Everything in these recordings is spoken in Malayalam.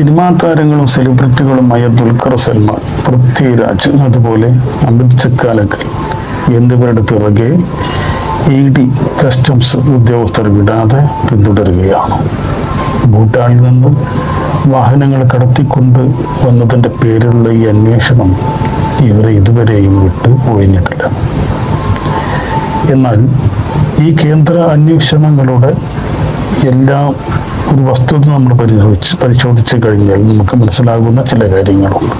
സിനിമാ താരങ്ങളും സെലിബ്രിറ്റികളുമായ ദുൽഖർ സൽമാൻ പൃഥ്വിരാജ് അതുപോലെ അമിത് ചക്കാലക്കൽ എന്നിവരുടെ പിറകെ ഇ ഡി കസ്റ്റംസ് ഉദ്യോഗസ്ഥർ വിടാതെ പിന്തുടരുകയാണ്. ഭൂട്ടാനിൽ നിന്നും വാഹനങ്ങൾ കടത്തിക്കൊണ്ട് വന്നതിന്റെ പേരിലുള്ള ഈ അന്വേഷണം ഇവരെ ഇതുവരെയും വിട്ട് ഒഴിഞ്ഞിട്ടില്ല എന്നാൽ ഈ കേന്ദ്ര അന്വേഷണങ്ങളുടെ എല്ലാ ഒരു വസ്തുത നമ്മൾ പരിശോധിച്ച് പരിശോധിച്ച് കഴിഞ്ഞാൽ നമുക്ക് മനസ്സിലാകുന്ന ചില കാര്യങ്ങളുണ്ട്.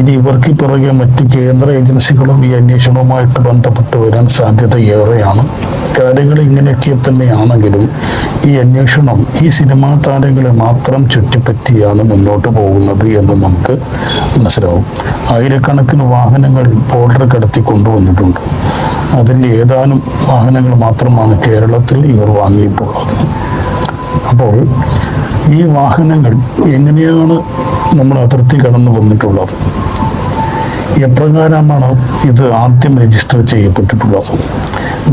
ഇനി ഇവർക്ക് പിറകെ മറ്റു കേന്ദ്ര ഏജൻസികളും ഈ അന്വേഷണവുമായിട്ട് ബന്ധപ്പെട്ട് വരാൻ സാധ്യത ഏറെയാണ്. കാര്യങ്ങൾ ഇങ്ങനെയൊക്കെ തന്നെയാണെങ്കിലും ഈ അന്വേഷണം ഈ സിനിമാ താരങ്ങളെ മാത്രം ചുറ്റിപ്പറ്റിയാണ് മുന്നോട്ട് പോകുന്നത് എന്ന് നമുക്ക് മനസ്സിലാവും. ആയിരക്കണക്കിന് വാഹനങ്ങൾ ബോർഡർ കടത്തി കൊണ്ടുവന്നിട്ടുണ്ട്. അതിൽ ഏതാനും വാഹനങ്ങൾ മാത്രമാണ് കേരളത്തിൽ ഇവർ വാങ്ങിയിട്ടുള്ളത്. അപ്പോൾ ഈ വാഹനങ്ങൾ എങ്ങനെയാണ് നമ്മൾ അതിർത്തി കടന്നു വന്നിട്ടുള്ളത്? എപ്രകാരമാണ് ഇത് ആദ്യം രജിസ്റ്റർ ചെയ്യപ്പെട്ടിട്ടുള്ളത്?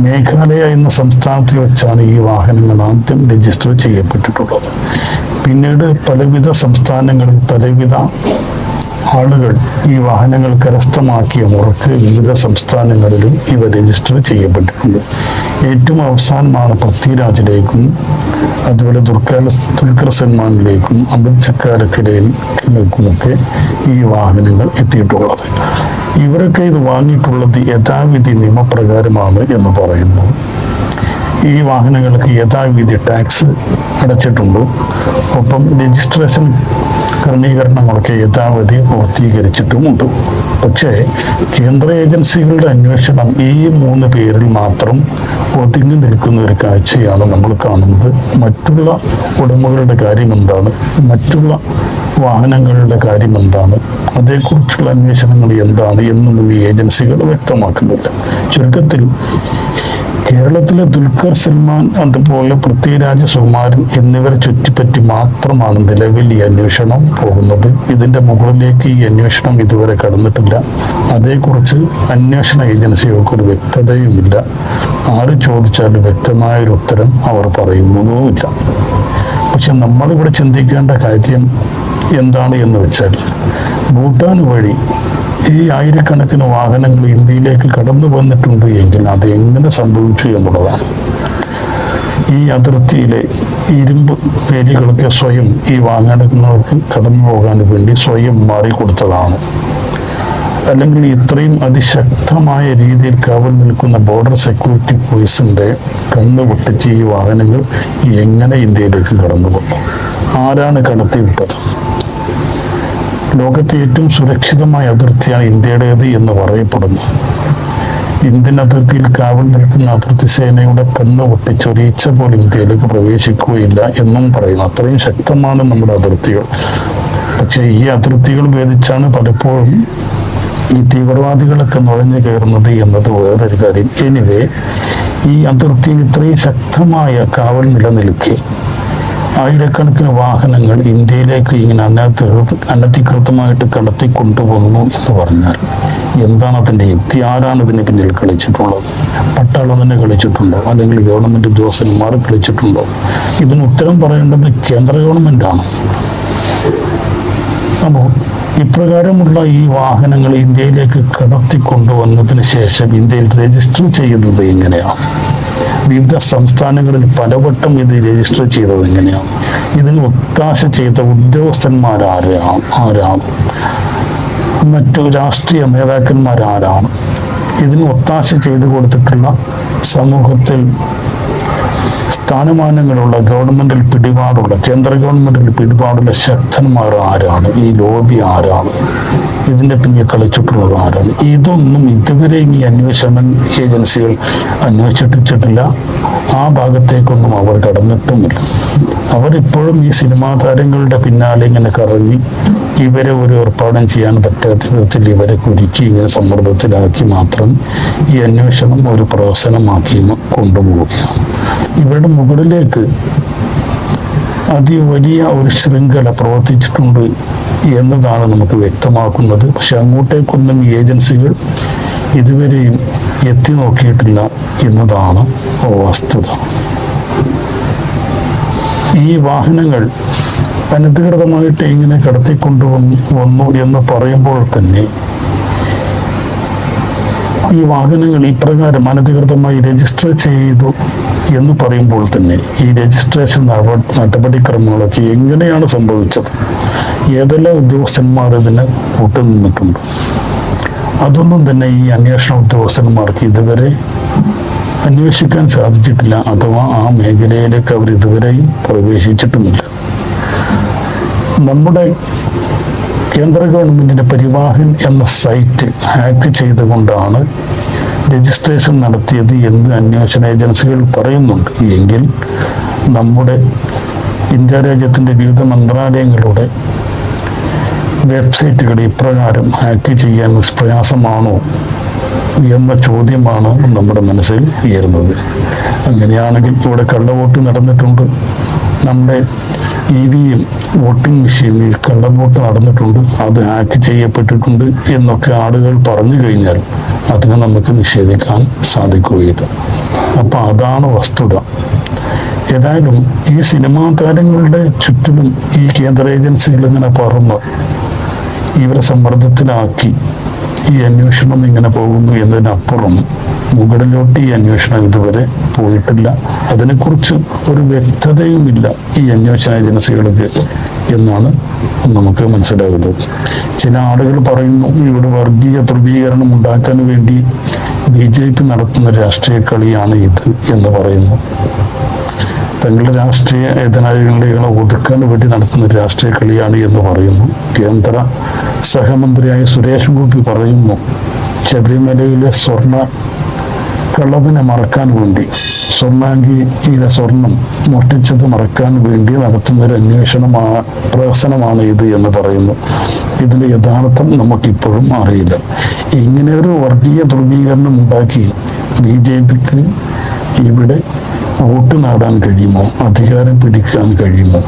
മേഘാലയ എന്ന സംസ്ഥാനത്തിൽ വെച്ചാണ് ഈ വാഹനങ്ങൾ ആദ്യം രജിസ്റ്റർ ചെയ്യപ്പെട്ടിട്ടുള്ളത്. പിന്നീട് പലവിധ സംസ്ഥാനങ്ങളിൽ പലവിധ ആളുകൾ ഈ വാഹനങ്ങൾ കരസ്ഥമാക്കിയ മുറക്ക് വിവിധ സംസ്ഥാനങ്ങളിലും ഇവ രജിസ്റ്റർ ചെയ്യപ്പെട്ടിട്ടുണ്ട്. ഏറ്റവും അവസാനമാണ് പൃഥ്വിരാജിലേക്കും അതുപോലെ ദുർക്കാല ദുൽഖർ സൽമാനിലേക്കും അമിത് ചക്കാരക്കരയിലേക്കുമൊക്കെ ഈ വാഹനങ്ങൾ എത്തിയിട്ടുള്ളത്. ഇവരൊക്കെ ഇത് വാങ്ങിയിട്ടുള്ളത് യഥാവിധി നിയമപ്രകാരമാണ് എന്ന് പറയുന്നു. ഈ വാഹനങ്ങൾക്ക് യഥാവിധി ടാക്സ് അടച്ചിട്ടുണ്ടോ. ഒപ്പം രജിസ്ട്രേഷൻ ക്രമീകരണങ്ങളൊക്കെ യഥാവധി പൂർത്തീകരിച്ചിട്ടുമുണ്ട്. പക്ഷേ കേന്ദ്ര ഏജൻസികളുടെ അന്വേഷണം ഈ മൂന്ന് പേരിൽ മാത്രം ഒതുങ്ങി നിൽക്കുന്ന ഒരു കാഴ്ചയാണ് നമ്മൾ കാണുന്നത്. മറ്റുള്ള ഉടമകളുടെ കാര്യം എന്താണ് മറ്റുള്ള വാഹനങ്ങളുടെ കാര്യം എന്താണ് അതേക്കുറിച്ചുള്ള അന്വേഷണങ്ങൾ എന്താണ്? എന്നൊന്നും ഈ ഏജൻസികൾ വ്യക്തമാക്കുന്നില്ല. ചുരുക്കത്തിൽ കേരളത്തിലെ ദുൽഖർ സൽമാൻ അതുപോലെ പൃഥ്വിരാജ് സുകുമാരൻ എന്നിവരെ ചുറ്റിപ്പറ്റി മാത്രമാണ് നിലവിൽ ഈ അന്വേഷണം പോകുന്നത്. ഇതിന്റെ മുകളിലേക്ക് ഈ അന്വേഷണം ഇതുവരെ കടന്നിട്ടില്ല. അതേക്കുറിച്ച് അന്വേഷണ ഏജൻസികൾക്ക് ഒരു വ്യക്തതയുമില്ല. ആര് ചോദിച്ചാലും വ്യക്തമായ ഒരു ഉത്തരം അവർ പറയുന്നതുമില്ല പക്ഷെ നമ്മളിവിടെ ചിന്തിക്കേണ്ട കാര്യം എന്താണ് എന്ന് വെച്ചാൽ ഭൂട്ടാൻ വഴി ഈ ആയിരക്കണക്കിന് വാഹനങ്ങൾ ഇന്ത്യയിലേക്ക് കടന്നു വന്നിട്ടുണ്ട് എങ്കിൽ അത് എങ്ങനെ സംഭവിച്ചു എന്നുള്ളതാണ്. ഈ അതിർത്തിയിലെ ഇരുമ്പ് വേലികളൊക്കെ സ്വയം ഈ വാഹനങ്ങൾക്ക് കടന്നു പോകാൻ വേണ്ടി സ്വയം മാറിക്കൊടുത്തതാണ് അല്ലെങ്കിൽ ഇത്രയും അതിശക്തമായ രീതിയിൽ കാവൽ നിൽക്കുന്ന ബോർഡർ സെക്യൂരിറ്റി പോലീസിന്റെ കണ്ണ് പൊട്ടിച്ച് ഈ വാഹനങ്ങൾ എങ്ങനെ ഇന്ത്യയിലേക്ക് കടന്നു പോകും ആരാണ് കടത്തിവിട്ടത്? ലോകത്തെ ഏറ്റവും സുരക്ഷിതമായ അതിർത്തിയാണ് ഇന്ത്യയുടേത് എന്ന് പറയപ്പെടുന്നു. ഇന്ത്യൻ അതിർത്തിയിൽ കാവൽ നിൽക്കുന്ന അതിർത്തി സേനയുടെ കണ്ണ് പൊട്ടിച്ച് ഒരീച്ച പോലും ഇന്ത്യയിലേക്ക് പ്രവേശിക്കുകയില്ല എന്നും പറയുന്നു. അത്രയും ശക്തമാണ് നമ്മുടെ അതിർത്തികൾ. പക്ഷേ ഈ അതിർത്തികൾ ഭേദിച്ചാണ് പലപ്പോഴും ഈ തീവ്രവാദികളൊക്കെ നുഴഞ്ഞു കയറുന്നത് എന്നത് വേറൊരു കാര്യം. എനിവേ ഈ അതിർത്തിയിൽ ഇത്രയും ശക്തമായ കാവൽ നിലനിൽക്കെ. ആയിരക്കണക്കിന് വാഹനങ്ങൾ ഇന്ത്യയിലേക്ക് ഇങ്ങനെ അനധികൃത അനധികൃതമായിട്ട് കടത്തി കൊണ്ടുപോകുന്നു എന്ന് പറഞ്ഞാൽ എന്താണ് അതിന്റെ യുക്തി? ആരാണ് ഇതിന് പിന്നിൽ കളിച്ചിട്ടുള്ളത്? പട്ടാളം തന്നെ കളിച്ചിട്ടുണ്ടോ? അല്ലെങ്കിൽ ഗവൺമെന്റ് ഉദ്യോഗസ്ഥന്മാർ കളിച്ചിട്ടുണ്ടോ? ഇതിന് ഉത്തരം പറയേണ്ടത് കേന്ദ്ര ഗവൺമെന്റാണ് അപ്പോൾ ഇപ്രകാരമുള്ള ഈ വാഹനങ്ങൾ ഇന്ത്യയിലേക്ക് കടത്തി കൊണ്ടുവന്നതിന് ശേഷം ഇന്ത്യയിൽ രജിസ്റ്റർ ചെയ്യുന്നത് എങ്ങനെയാണ്? വിവിധ സംസ്ഥാനങ്ങളിൽ പലവട്ടം ഇത് രജിസ്റ്റർ ചെയ്തത് എങ്ങനെയാണ് ഇതിന് ഒത്താശ ചെയ്ത ഉദ്യോഗസ്ഥന്മാരാരാണ് ആരാണ് മറ്റു രാഷ്ട്രീയ നേതാക്കന്മാരാരാണ് ഇതിന് ഒത്താശ ചെയ്തു കൊടുത്തിട്ടുള്ള സമൂഹത്തിൽ സ്ഥാനമാനങ്ങളുള്ള ഗവൺമെന്റിൽ പിടിപാടുള്ള കേന്ദ്ര ഗവൺമെന്റിൽ പിടിപാടുള്ള ശക്തന്മാർ ആരാണ്? ഈ ലോബി ആരാണ്? ഇതിന്റെ പിന്നെ കളിച്ചിട്ടുള്ളത് ആരാണ് ഇതൊന്നും ഇതുവരെ ഇനി അന്വേഷണ ഏജൻസികൾ അന്വേഷിച്ചിട്ടില്ല. ആ ഭാഗത്തേക്കൊന്നും അവർ കടന്നിട്ടുമില്ല. അവരിപ്പോഴും ഈ സിനിമാ താരങ്ങളുടെ പിന്നാലെ ഇങ്ങനെ കറങ്ങി ഇവരെ ഒരു ഏർപ്പാടും ചെയ്യാൻ പറ്റാത്ത വിധത്തിൽ ഇവരെ കുരുക്കി ഇവരെ സമ്മർദ്ദത്തിലാക്കി മാത്രം ഈ അന്വേഷണം ഒരു പ്രവർത്തനമാക്കി കൊണ്ടുപോവുകയാണ്. ഇവരുടെ മുകളിലേക്ക് അതിവലിയ ഒരു ശൃംഖല പ്രവർത്തിച്ചിട്ടുണ്ട് എന്നതാണ് നമുക്ക് വ്യക്തമാക്കുന്നത്. പക്ഷെ അങ്ങോട്ടേക്കൊന്നും ഏജൻസികൾ ഇതുവരെയും എത്തി നോക്കിയിട്ടില്ല എന്നതാണ് വസ്തുത. ഈ വാഹനങ്ങൾ അനധികൃതമായിട്ട് ഇങ്ങനെ കടത്തിക്കൊണ്ടു വന്നു എന്ന് പറയുമ്പോൾ തന്നെ ഈ വാഹനങ്ങൾ ഇപ്രകാരം അനധികൃതമായി രജിസ്റ്റർ ചെയ്തു എന്ന് പറയുമ്പോൾ തന്നെ ഈ രജിസ്ട്രേഷൻ നടപ- നടപടിക്രമങ്ങളൊക്കെ എങ്ങനെയാണ് സംഭവിച്ചത്? ഏതെല്ലാം ഉദ്യോഗസ്ഥന്മാർ ഇതിന് കൂട്ടുനിന്നിട്ടുണ്ട് അതൊന്നും തന്നെ ഈ അന്വേഷണ ഉദ്യോഗസ്ഥന്മാർക്ക് ഇതുവരെ അന്വേഷിക്കാൻ സാധിച്ചിട്ടില്ല. അഥവാ ആ മേഖലയിലേക്ക് അവർ ഇതുവരെയും പ്രവേശിച്ചിട്ടുമില്ല. നമ്മുടെ കേന്ദ്ര ഗവൺമെന്റിന്റെ പരിവാഹൻ എന്ന സൈറ്റ് ഹാക്ക് ചെയ്തുകൊണ്ടാണ് രജിസ്ട്രേഷൻ നടത്തിയത് എന്ന് അന്വേഷണ ഏജൻസികൾ പറയുന്നുണ്ട്. എങ്കിൽ നമ്മുടെ ഇന്ത്യ രാജ്യത്തിന്റെ വിവിധ മന്ത്രാലയങ്ങളുടെ വെബ്സൈറ്റുകൾ ഇപ്രകാരം ഹാക്ക് ചെയ്യാൻ പ്രയാസമാണോ എന്ന ചോദ്യമാണ് നമ്മുടെ മനസ്സിൽ ഉയരുന്നത്. അങ്ങനെയാണെങ്കിൽ ഇവിടെ കള്ളവോട്ട് നടന്നിട്ടുണ്ട്. നമ്മുടെ ഇ വി എം വോട്ടിംഗ് മെഷീനിൽ കള്ളവോട്ട് നടന്നിട്ടുണ്ട്. അത് ഹാക്ക് ചെയ്യപ്പെട്ടിട്ടുണ്ട് എന്നൊക്കെ ആളുകൾ പറഞ്ഞു കഴിഞ്ഞാൽ അതിനെ നമുക്ക് നിഷേധിക്കാൻ സാധിക്കുകയില്ല. അപ്പൊ അതാണ് വസ്തുത. ഏതായാലും ഈ സിനിമാ താരങ്ങളുടെ ചുറ്റിലും ഈ കേന്ദ്ര ഏജൻസികൾ ഇങ്ങനെ ഇവരെ സമ്മർദ്ദത്തിലാക്കി. ഈ അന്വേഷണം ഇങ്ങനെ പോകുന്നു എന്നതിനപ്പുറം മുകളിലോട്ട് ഈ അന്വേഷണം ഇതുവരെ പോയിട്ടില്ല. അതിനെക്കുറിച്ച് ഒരു വ്യക്തതയുമില്ല ഈ അന്വേഷണ ഏജൻസികൾക്ക് എന്നാണ് നമുക്ക് മനസ്സിലാകുന്നത്. ചില ആളുകൾ പറയുന്നു ഇവിടെ വർഗീയ ധ്രുവീകരണം ഉണ്ടാക്കാൻ വേണ്ടി ബി ജെ പി നടത്തുന്ന രാഷ്ട്രീയ കളിയാണ് ഇത് എന്ന് പറയുന്നു. തങ്ങളുടെ രാഷ്ട്രീയ എതിരാളികളെ ഒതുക്കാൻ വേണ്ടി നടത്തുന്ന രാഷ്ട്രീയ കളിയാണ് എന്ന് പറയുന്നു. കേന്ദ്ര സഹമന്ത്രിയായ സുരേഷ് ഗോപി പറയുന്നു ശബരിമലയിലെ സ്വർണ കളവിനെ മറക്കാൻ വേണ്ടി സ്വർണാങ്കിയിലെ സ്വർണം മോഷ്ടിച്ചത് മറക്കാൻ വേണ്ടി നടത്തുന്ന ഒരു അന്വേഷണമാണ് പ്രഹസനമാണ് ഇത് എന്ന് പറയുന്നു. ഇതിന്റെ യഥാർത്ഥം നമുക്കിപ്പോഴും അറിയില്ല. ഇങ്ങനെ ഒരു വർഗീയ ധ്രുവീകരണം ഉണ്ടാക്കി ബി ജെ പിക്ക് ഇവിടെ വോട്ട് നേടാൻ കഴിയുമോ? അധികാരം പിടിക്കാൻ കഴിയുമോ?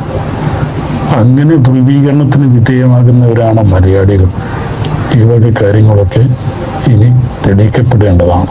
അങ്ങനെ ധ്രുവീകരണത്തിന് വിധേയമാകുന്നവരാണ് മലയാളികൾ. ഈ വക കാര്യങ്ങളൊക്കെ ഇനി തെളിയിക്കപ്പെടേണ്ടതാണ്.